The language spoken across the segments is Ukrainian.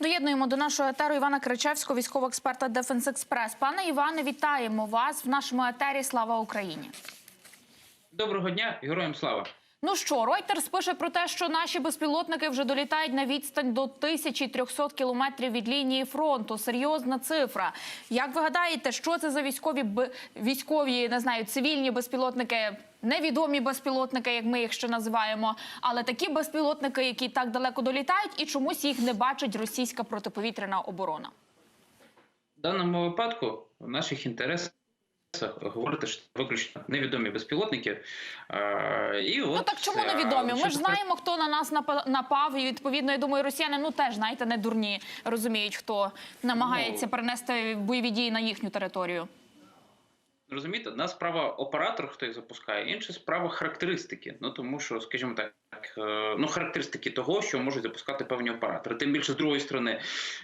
Доєднуємо до нашого етеру Івана Кричевського, військового експерта Дефенс Експрес. Пане Іване, вітаємо вас в нашому етері. Слава Україні! Доброго дня, героям слава. Ну що, Reuters пише про те, що наші безпілотники вже долітають на відстань до 1300 кілометрів від лінії фронту. Серйозна цифра. Як ви гадаєте, що це за військові військові, не знаю, цивільні безпілотники, невідомі безпілотники, як ми їх ще називаємо, але такі безпілотники, які так далеко долітають, і чомусь їх не бачить російська протиповітряна оборона. В даному випадку в наших інтересах говорити, що виключно невідомі безпілотники. Е, і от, Ну так чому е, невідомі? Ми ж знаємо, хто на нас напа- напав, і відповідно, я думаю, росіяни ну теж знаєте, не дурні розуміють, хто намагається Ну. перенести бойові дії на їхню територію. Розумієте, одна справа оператор, хто їх запускає, інша справа характеристики. Ну тому що, скажімо так, е, ну характеристики того, що можуть запускати певні оператори. Тим більше з другої сторони,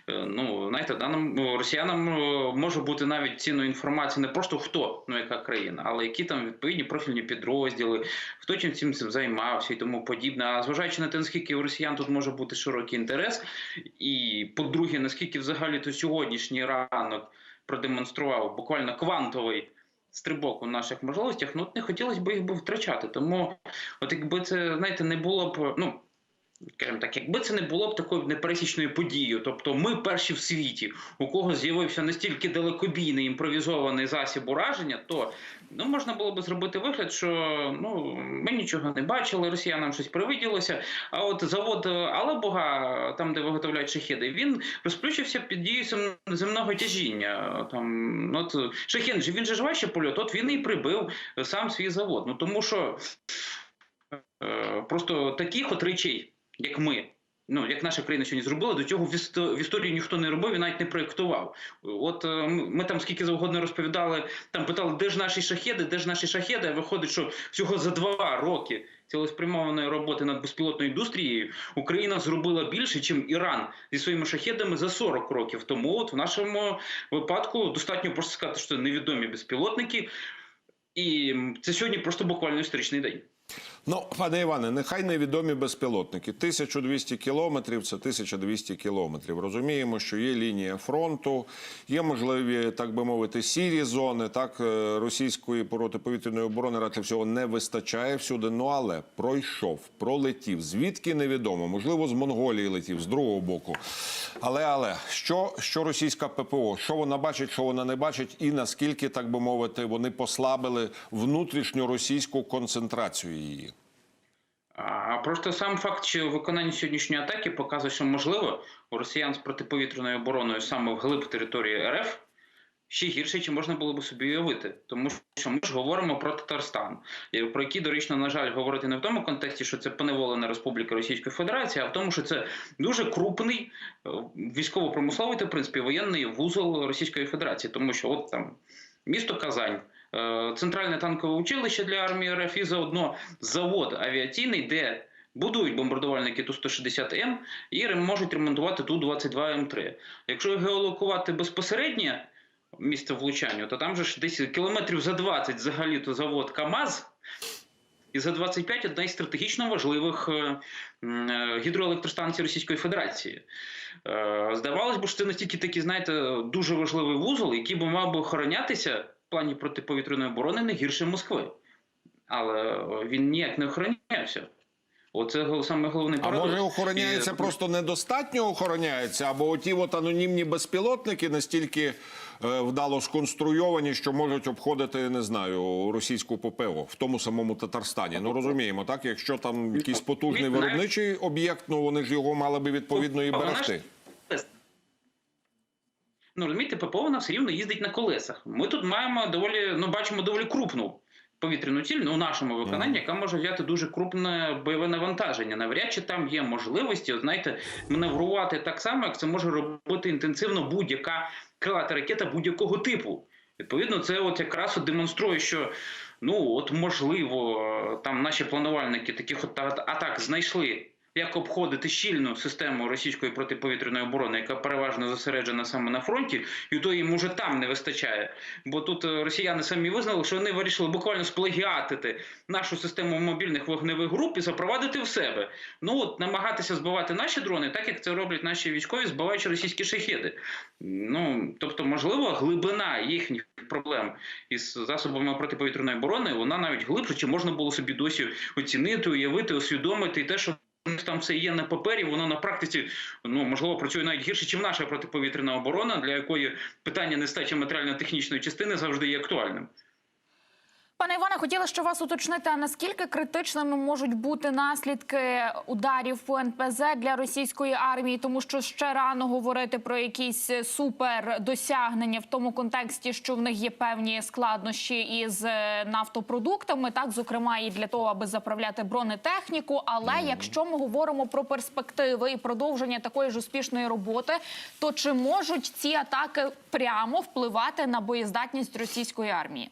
е, ну знаєте, даним ну, росіянам е, може бути навіть цінною інформація не просто хто, ну яка країна, але які там відповідні профільні підрозділи, хто чим цим цим займався і тому подібне. А зважаючи на те, наскільки у росіян тут може бути широкий інтерес, і по-друге, наскільки взагалі то сьогоднішній ранок продемонстрував буквально квантовий стрибок у наших можливостях, ну не хотілося б їх би втрачати. Тому, от якби це знаєте, не було б, ну. Скажімо так, якби це не було б такою непересічною подією, тобто ми перші в світі, у кого з'явився настільки далекобійний імпровізований засіб ураження, то ну можна було б зробити вигляд, що ну ми нічого не бачили, росіянам щось привиділося. А от завод Алабуга, там де виготовляють шахеди, він розплющився під дією земного тяжіння. Там от шахет же він же ж польот, от він і прибив сам свій завод. Ну тому що е, просто таких от речей, як ми. Ну, як наша країна сьогодні зробила, до цього в, історії ніхто не робив і навіть не проєктував. От е, ми там скільки завгодно розповідали, там питали, де ж наші шахеди, де ж наші шахеди. Виходить, що всього за два роки цілеспрямованої роботи над безпілотною індустрією Україна зробила більше, ніж Іран зі своїми шахедами за 40 років. Тому от в нашому випадку достатньо просто сказати, що невідомі безпілотники, і це сьогодні просто буквально історичний день. Ну, пане Іване, нехай невідомі безпілотники. 1200 кілометрів це 1200 кілометрів. Розуміємо, що є лінія фронту, є можливі, так би мовити, сірі зони. Так е, російської протиповітряної оборони радше всього не вистачає всюди. Ну але пройшов, пролетів. Звідки невідомо? Можливо, з Монголії летів, з другого боку. Але але що, що російська ППО? Що вона бачить, що вона не бачить, і наскільки, так би мовити, вони послабили внутрішню російську концентрацію її? Просто сам факт, що виконання сьогоднішньої атаки показує, що можливо у росіян з протиповітряною обороною саме вглиб території РФ ще гірше, чи можна було би собі уявити. Тому що ми ж говоримо про Татарстан, про який доречно, на жаль, говорити не в тому контексті, що це поневолена Республіка Російської Федерації, а в тому, що це дуже крупний е, військово-промисловий та в принципі воєнний вузол Російської Федерації, тому що от там місто Казань. Е, Центральне танкове училище для армії РФ і заодно завод авіаційний, де будують бомбардувальники Ту-160М і можуть ремонтувати Ту-22М3. Якщо геолокувати безпосередньо місце влучання, то там же ж десь кілометрів за 20 взагалі то завод КАМАЗ, і за 25 одна із стратегічно важливих е, м, е, гідроелектростанцій Російської Федерації. Здавалось би, що це настільки такий, знаєте, дуже важливий вузол, який би мав би охоронятися плані протиповітряної оборони не гірше Москви. Але е, він ніяк не охоронявся. Оце саме головний А може охороняється І- просто недостатньо охороняється, або оті от анонімні безпілотники настільки е, вдало сконструйовані, що можуть обходити, не знаю, російську ППО в тому самому Татарстані. Ну розуміємо, так якщо там якийсь потужний виробничий об'єкт, ну вони ж його мали би відповідно і ж- берегти. Ну, розумієте, ППО вона все рівно їздить на колесах. Ми тут маємо доволі, ну бачимо доволі крупну повітряну ціль ну, у нашому виконанні, яка може взяти дуже крупне бойове навантаження. Навряд чи там є можливості, от, знаєте, маневрувати так само, як це може робити інтенсивно будь-яка крилата ракета будь-якого типу. Відповідно, це от якраз от демонструє, що ну от можливо там наші планувальники таких от атак знайшли як обходити щільну систему російської протиповітряної оборони, яка переважно зосереджена саме на фронті, і то їм уже там не вистачає. Бо тут е, росіяни самі визнали, що вони вирішили буквально сплагіатити нашу систему мобільних вогневих груп і запровадити в себе. Ну от намагатися збивати наші дрони, так як це роблять наші військові, збиваючи російські шахеди. Ну тобто, можливо, глибина їхніх проблем із засобами протиповітряної оборони, вона навіть глибше, чи можна було собі досі оцінити, уявити, усвідомити і те, що. Них там все є на папері, воно на практиці ну можливо працює навіть гірше, ніж наша протиповітряна оборона, для якої питання нестачі матеріально-технічної частини завжди є актуальним. Пане Іване, хотіла ще вас уточнити, а наскільки критичними можуть бути наслідки ударів по НПЗ для російської армії, тому що ще рано говорити про якісь супер досягнення в тому контексті, що в них є певні складнощі із е, нафтопродуктами, так зокрема і для того, аби заправляти бронетехніку. Але якщо ми говоримо про перспективи і продовження такої ж успішної роботи, то чи можуть ці атаки прямо впливати на боєздатність російської армії?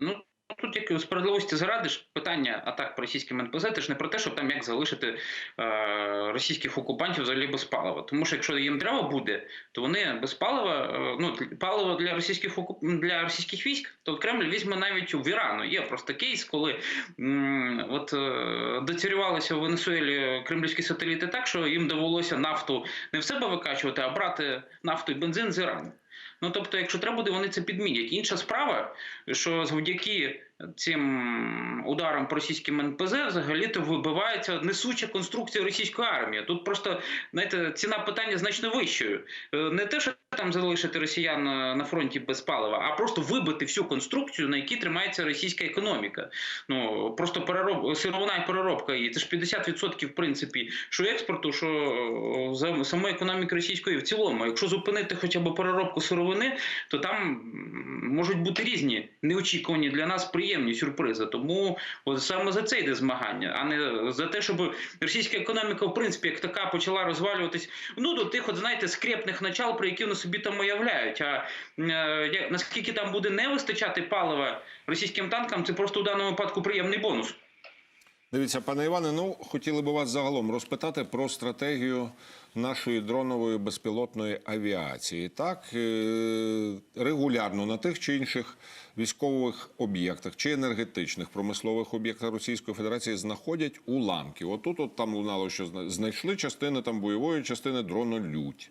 Ну тут як справедливості заради ж питання атак по російським НПЗ, це ж не про те, щоб там як залишити е, російських окупантів взагалі без палива. Тому що якщо їм треба буде, то вони без палива, е, ну паливо для російських окуп... для російських військ, то Кремль візьме навіть у Ірану. Є просто кейс, коли м, от е, доцірювалися в Венесуелі кремлівські сателіти так, що їм довелося нафту не в себе викачувати, а брати нафту і бензин з Ірану. Ну тобто, якщо треба буде, вони це підмінять. Інша справа, що завдяки цим ударам по російським НПЗ взагалі-то вибивається несуча конструкція російської армії. Тут просто знаєте, ціна питання значно вищою. Е, Не те, що там залишити росіян е, на фронті без палива, а просто вибити всю конструкцію, на якій тримається російська економіка. Ну просто перероб сировина і переробка її. Це ж 50% в принципі, що експорту, що е, самої економіки російської в цілому. Якщо зупинити хоча б переробку сировини, то там можуть бути різні неочікувані для нас приємні сюрпризи. Тому от саме за це йде змагання, а не за те, щоб російська економіка, в принципі, як така почала розвалюватись ну до тих, от знаєте, скрепних начал, про які вони собі там уявляють. А е, наскільки там буде не вистачати палива російським танкам, це просто в даному випадку приємний бонус. Дивіться, пане Іване, ну хотіли би вас загалом розпитати про стратегію нашої дронової безпілотної авіації. Так е, регулярно на тих чи інших військових об'єктах чи енергетичних промислових об'єктах Російської Федерації знаходять уламки. Отут от там лунало, що зна- знайшли частини там бойової частини дронолють,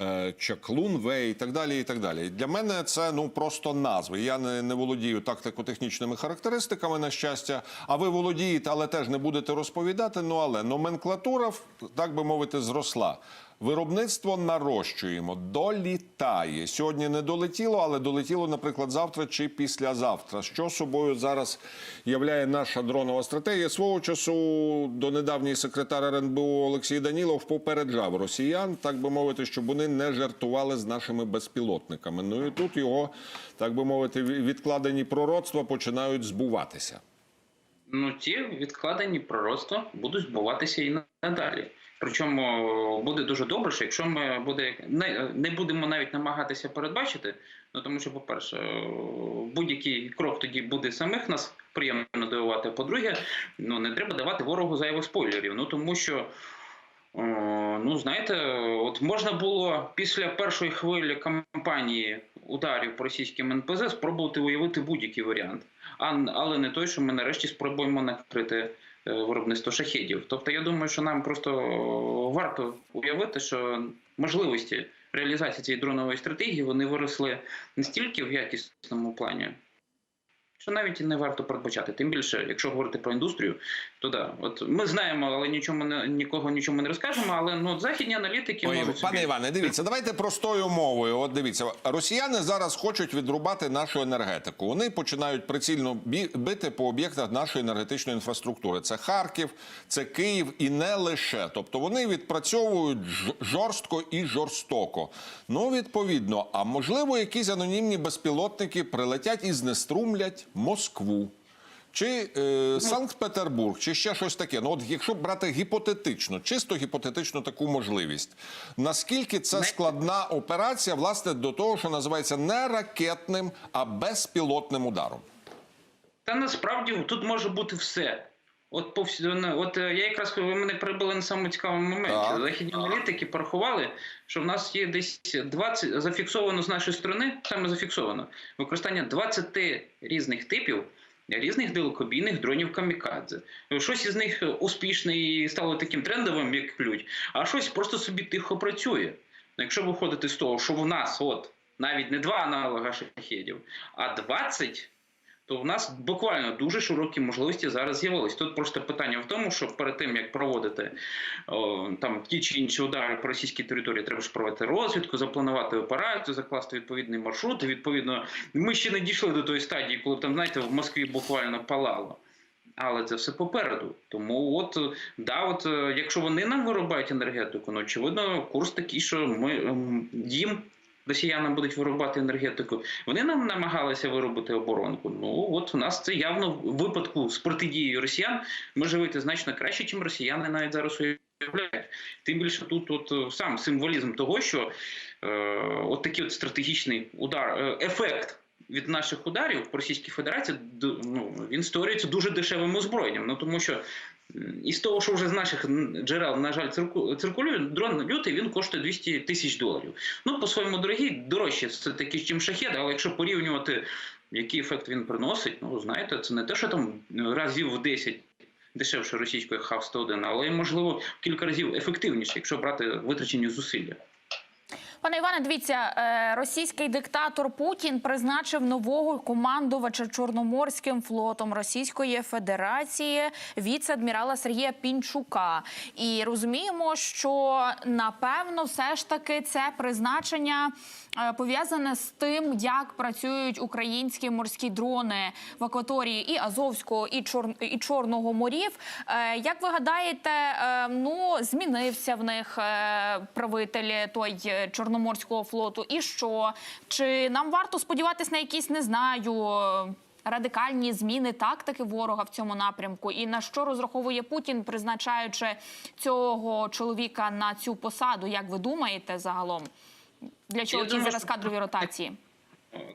е, чаклун Вей і так далі. І так далі. Для мене це ну просто назви. Я не, не володію тактико-технічними характеристиками, на щастя. А ви володієте, але теж не будете розповідати. Ну але номенклатура, так би мовити, зросла. Виробництво нарощуємо, долітає. Сьогодні не долетіло, але долетіло, наприклад, завтра чи післязавтра. Що собою зараз являє наша дронова стратегія? Свого часу до недавній секретар РНБО Олексій Данілов попереджав росіян, так би мовити, щоб вони не жартували з нашими безпілотниками. Ну і тут його, так би мовити, відкладені пророцтва починають збуватися. Ну, ті відкладені пророцтва будуть збуватися і надалі. Причому буде дуже добре, що якщо ми буде не, не будемо навіть намагатися передбачити, ну тому що, по-перше, е, будь-який крок тоді буде самих нас приємно дивувати. По-друге, ну не треба давати ворогу зайвих спойлерів. Ну тому що. О, ну, знаєте, от можна було після першої хвилі кампанії ударів по російським НПЗ спробувати уявити будь-який варіант, але не той, що ми нарешті спробуємо накрити е, виробництво шахідів. Тобто, я думаю, що нам просто варто уявити, що можливості реалізації цієї дронової стратегії вони виросли настільки в якісному плані. Що навіть і не варто передбачати. Тим більше, якщо говорити про індустрію, то да, от ми знаємо, але нічому не нікого нічому не розкажемо. Але ну західні аналітики Ой, можуть пане собі- Іване, дивіться, давайте простою мовою. От дивіться, росіяни зараз хочуть відрубати нашу енергетику. Вони починають прицільно бити по об'єктах нашої енергетичної інфраструктури. Це Харків, це Київ і не лише. Тобто вони відпрацьовують жорстко і жорстоко. Ну, відповідно, а можливо, якісь анонімні безпілотники прилетять і знеструмлять Москву. Чи е, Санкт-Петербург, чи ще щось таке. Ну, от якщо брати гіпотетично, чисто гіпотетично таку можливість, наскільки це складна операція, власне, до того, що називається не ракетним, а безпілотним ударом? Та насправді тут може бути все. От по всі- ну, от е, я якраз ви мене прибили на самому цікавому моменті. Так. Західні аналітики порахували, що в нас є десь 20, зафіксовано з нашої сторони, саме зафіксовано використання 20 різних типів. Різних далекобійних дронів камікадзе. Щось із них успішне і стало таким трендовим, як ключ, а щось просто собі тихо працює. Ну, Якщо виходити з того, що в нас от навіть не два аналога шахедів, а 20, то в нас буквально дуже широкі можливості зараз з'явились. Тут просто питання в тому, що перед тим як проводити о, там ті чи інші удари по російській території, треба ж провести розвідку, запланувати операцію, закласти відповідний маршрут. Відповідно, ми ще не дійшли до тої стадії, коли там, знаєте, в Москві буквально палало. Але це все попереду. Тому, от да, от е, якщо вони нам вирубають енергетику, ну очевидно, курс такий, що ми ем, їм. Росіянам будуть вирубати енергетику. Вони нам намагалися виробити оборонку. Ну от у нас це явно в випадку з протидією росіян може вийти значно краще, чим росіяни навіть зараз уявляють. Тим більше тут от е, сам символізм того, що е, от такий от стратегічний удар, е, ефект від наших ударів по Російській Федерації ну, він створюється дуже дешевим озброєнням. Ну тому що м, з того, що вже з наших джерел, на жаль, цирку- циркулює, дрон лютий він коштує 200 тисяч доларів. Ну, по-своєму дорогий, дорожче все таки, чим шахет, але якщо порівнювати, який ефект він приносить, ну знаєте, це не те, що там разів в 10 дешевше російської ХАВ-101, але можливо кілька разів ефективніше, якщо брати витрачені зусилля. Пане Іване, дивіться, е, російський диктатор Путін призначив нового командувача Чорноморським флотом Російської Федерації віце-адмірала Сергія Пінчука. І розуміємо, що напевно все ж таки це призначення пов'язане з тим, як працюють українські морські дрони в акваторії і Азовського, і, Чор... і Чорного морів. Е, Як ви гадаєте, е, ну змінився в них е, правитель той е, Чорноморського флоту, і що? Чи нам варто сподіватися на якісь, не знаю, е, радикальні зміни тактики ворога в цьому напрямку? І на що розраховує Путін, призначаючи цього чоловіка на цю посаду? Як ви думаєте загалом? Для чого ті зараз кадрові ротації?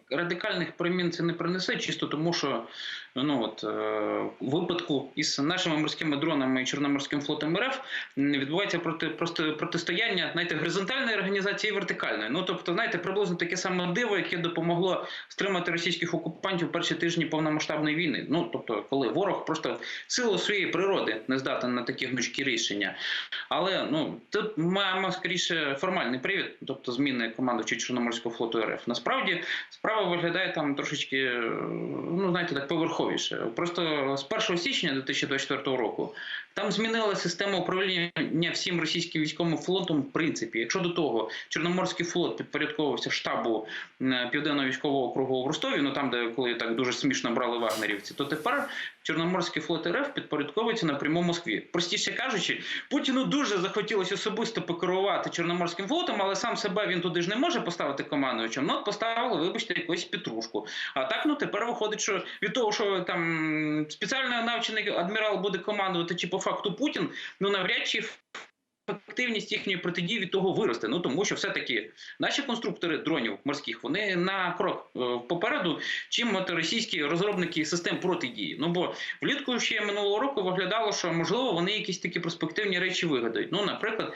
радикальних перемін це не принесе, чисто тому, що ну от е, випадку із нашими морськими дронами і Чорноморським флотом РФ відбувається проти просто протистояння знаєте, горизонтальної організації і вертикальної. Ну тобто, знаєте, приблизно таке саме диво, яке допомогло стримати російських окупантів перші тижні повномасштабної війни. Ну тобто, коли ворог просто силу своєї природи не здатен на такі гнучкі рішення. Але ну тут маємо скоріше формальний привід, тобто зміни командувача Чорноморського флоту РФ. Насправді справа виглядає там трошечки, е, ну знаєте, так поверховіше. Просто з 1 січня 2024 року там змінила система управління всім російським військовим флотом. В принципі, якщо до того Чорноморський флот підпорядковувався штабу південного військового округу в Ростові, ну там, де коли так дуже смішно брали вагнерівці, то тепер Чорноморський флот РФ підпорядковується напряму Москві. Простіше кажучи, Путіну дуже захотілося особисто покерувати Чорноморським флотом, але сам себе він туди ж не може поставити командувачем. Ну, от поставили, вибачте, якусь петрушку. А так, ну тепер виходить, що від того, що там спеціально навчений адмірал буде командувати, чи по факту Путін, ну навряд чи ефективність їхньої протидії від того виросте. Ну тому що все-таки наші конструктори дронів морських вони на крок е, попереду, чим от російські розробники систем протидії. Ну бо влітку ще минулого року виглядало, що можливо вони якісь такі перспективні речі вигадають. Ну, наприклад,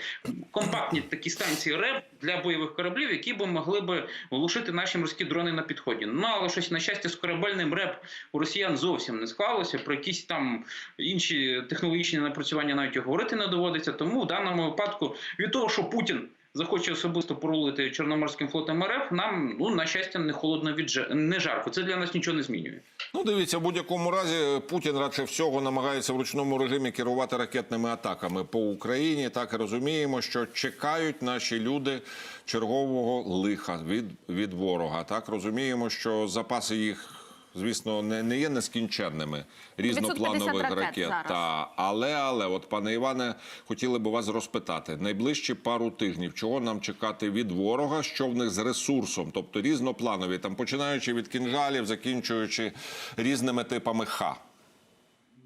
компактні такі станції РЕБ для бойових кораблів, які б могли би глушити наші морські дрони на підході. Ну але щось на щастя з корабельним РЕБ у росіян зовсім не склалося. Про якісь там інші технологічні напрацювання навіть і говорити не доводиться. Тому в даному випадку від того, що Путін. Захоче особисто порулити Чорноморським флотом РФ, нам ну на щастя не холодно від не жарко. Це для нас нічого не змінює. Ну, дивіться, в будь-якому разі Путін радше всього намагається в ручному режимі керувати ракетними атаками по Україні. Так розуміємо, що чекають наші люди чергового лиха від, від ворога. Так розуміємо, що запаси їх. Звісно, не, не є нескінченними різнопланових ракет зараз. Та, але, але, от пане Іване, хотіли б вас розпитати найближчі пару тижнів, чого нам чекати від ворога, що в них з ресурсом, тобто різнопланові, там починаючи від кінжалів, закінчуючи різними типами ха.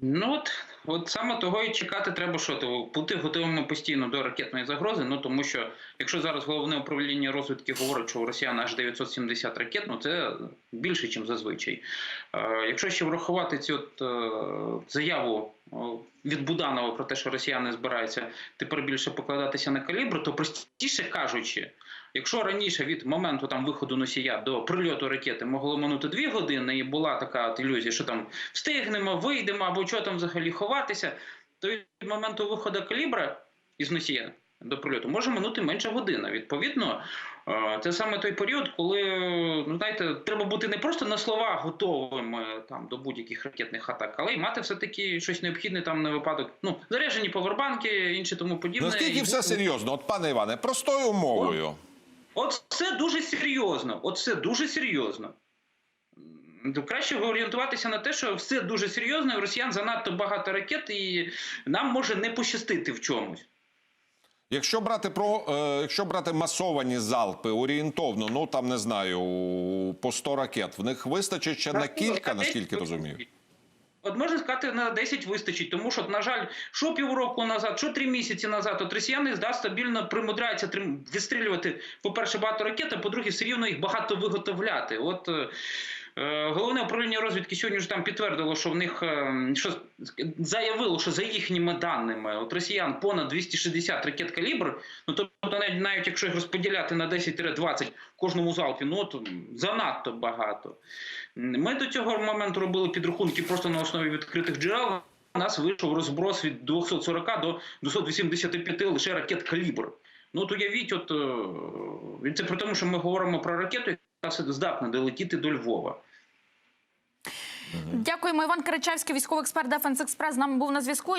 Ну от от саме того і чекати треба, що то бути готовими постійно до ракетної загрози. Ну тому що якщо зараз головне управління розвідки говорить, що у росіян аж 970 ракет, ну це більше, ніж зазвичай. Е, якщо ще врахувати цю от, е, заяву е, від Буданова про те, що росіяни збираються тепер більше покладатися на калібр, то простіше кажучи. Якщо раніше від моменту там виходу носія до прильоту ракети могло минути дві години, і була така от ілюзія, що там встигнемо, вийдемо або що там взагалі ховатися, то від моменту виходу калібра із носія до прильоту може минути менше година. Відповідно, е, це саме той період, коли ну знаєте, треба бути не просто на словах готовими там до будь-яких ракетних атак, але й мати все таки щось необхідне там на випадок. Ну заряджені повербанки, інше тому подібне. Наскільки все серйозно? От, пане Іване, простою мовою. От це дуже серйозно. От це дуже серйозно. Краще орієнтуватися на те, що все дуже серйозно, і росіян занадто багато ракет, і нам може не пощастити в чомусь. Якщо брати про е, якщо брати масовані залпи орієнтовно, ну там не знаю, по 100 ракет, в них вистачить ще на кілька, наскільки розумію. От можна сказати, на 10 вистачить, тому що, на жаль, що півроку назад, що три місяці назад, от росіяни да, стабільно примудряються відстрілювати, по-перше, багато ракет, а по-друге, все рівно їх багато виготовляти. От е, головне управління розвідки сьогодні ж там підтвердило, що в них е, що заявило, що за їхніми даними, от росіян понад 260 ракет калібр. Ну тобто, навіть, навіть якщо їх розподіляти на 10-20 кожному залпі, ну от занадто багато. Ми до цього моменту робили підрахунки просто на основі відкритих джерел. У нас вийшов розброс від 240 до 285 лише ракет калібр. Ну от уявіть, от е, це при тому, що ми говоримо про ракету, здатна долетіти до Львова. Дякуємо. Іван Кричевський, військовий експерт Дефенс Експрес, з нами був на зв'язку.